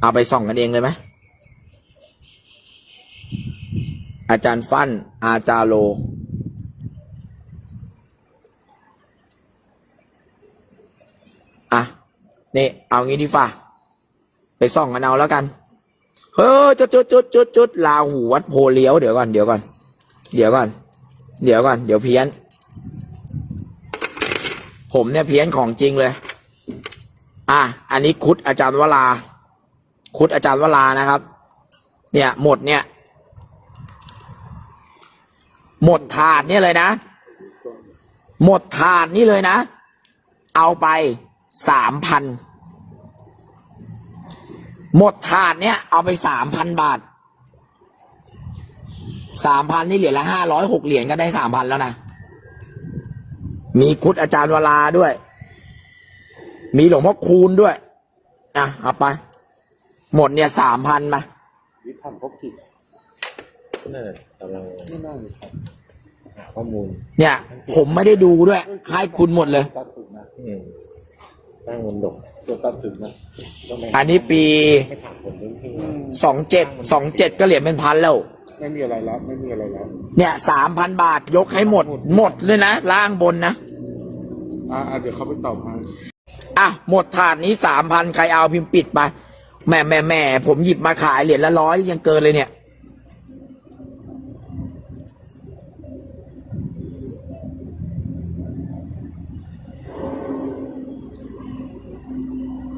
เอาไปส่องกันเองเลยไหมอาจารย์ฟันอาจารย์โล อะ นี่ เอางี้ดีฝ่าไปส่องกันเอาแล้วกัน เฮ้ยจุดจุดจุดจุดจุดลาหูวัดโพเลี้ยว เดี๋ยวก่อน เดี๋ยวก่อน เดี๋ยวก่อน เดี๋ยวก่อน เดี๋ยวเพี้ยน ผมเนี่ยเพี้ยนของจริงเลย อะ อันนี้คุดอาจารย์วรา คุดอาจารย์วรานะครับ เนี่ยหมดเนี่ย หมดถาดเนี่ยเลยนะ หมดถาดนี่เลยนะ เอาไปสามพันหมดถาดเนี่ยเอาไปสามพันบาทสามพันนี่เหรียญละห้าร้อยหกเหรียญก็ได้สามพันแล้วนะ มีคุดอาจารย์วราด้วย มีหลวงพ่อคูณด้วย อะ เอาไป หมดเนี่ยสามพันมาวิพันธ์พบกิจนั่นน่ะกำลังไม่น่ามีครับหาข้อมูลเนี่ย ผมไม่ได้ดูด้วย ให้คุณหมดเลย ตัดถึงนะอืมตั้งมนดกตัวตัดถึงนะต้องไปอันนี้ปีให้ถามคนพื้นที่สองเจ็ดสองเจ็ดก็เหรียญเป็นพันแล้ว ไม่มีอะไรแล้วไม่มีอะไรแล้วเนี่ยสามพันบาทยกให้หมด หมดเลยนะ ล่างบนนะ อ่าอ่าเดี๋ยวเขาไปตอบให้อะ หมดถาดนี้สามพันใครเอาพิมพ์ปิดไป แหม่แหม่แหม่ผมหยิบมาขายเหรียญละร้อยยังเกินเลยเนี่ย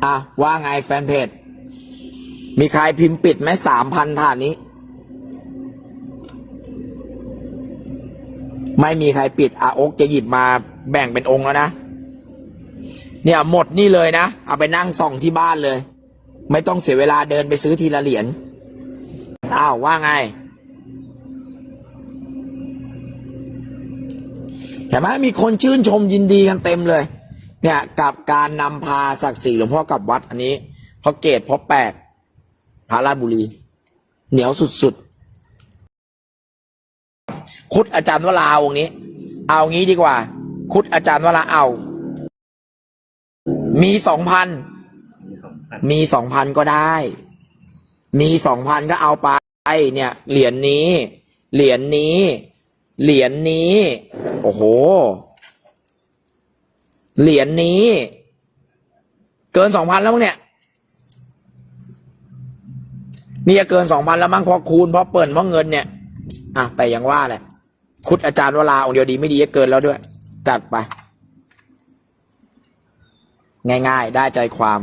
อะ ว่าไงแฟนเพจ มีใครพิมพ์ปิดไหมสามพันถาดนี้ ไม่มีใครปิดอาอกจะหยิบมาแบ่งเป็นองค์แล้วนะ เนี่ยหมดนี่เลยนะ เอาไปนั่งส่องที่บ้านเลย ไม่ต้องเสียเวลาเดินไปซื้อทีละเหรียญอ้าวว่าไงแต่ไหมมีคนชื่นชมยินดีกันเต็มเลย เนี่ยกับการนำพาศักดิ์ศรีหลวงพ่อกลับวัดอันนี้พราะเกตพราะแปลกพระราชบุรี เหนียวสุดๆ คุดอาจารย์วราองนี้ เอางี้ดีกว่า คุดอาจารย์วราเอา มีสองพัน มีสองพันก็ได้ มีสองพันก็เอาไปเนี่ย เหรียญนี้ เหรียญนี้ เหรียญนี้ โอ้โห เหรียญนี้ เกินสองพันแล้วมั้งเนี่ยนี่จะเกินสองพันแล้วมั้งเพราะคูณเพราะเปิดเพราะเงินเนี่ย อะแต่ยังว่าแหละ คุดอาจารย์วราองเดียวดีไม่ดีจะเกินแล้วด้วย จัดไป ง่ายๆ ได้ใจความ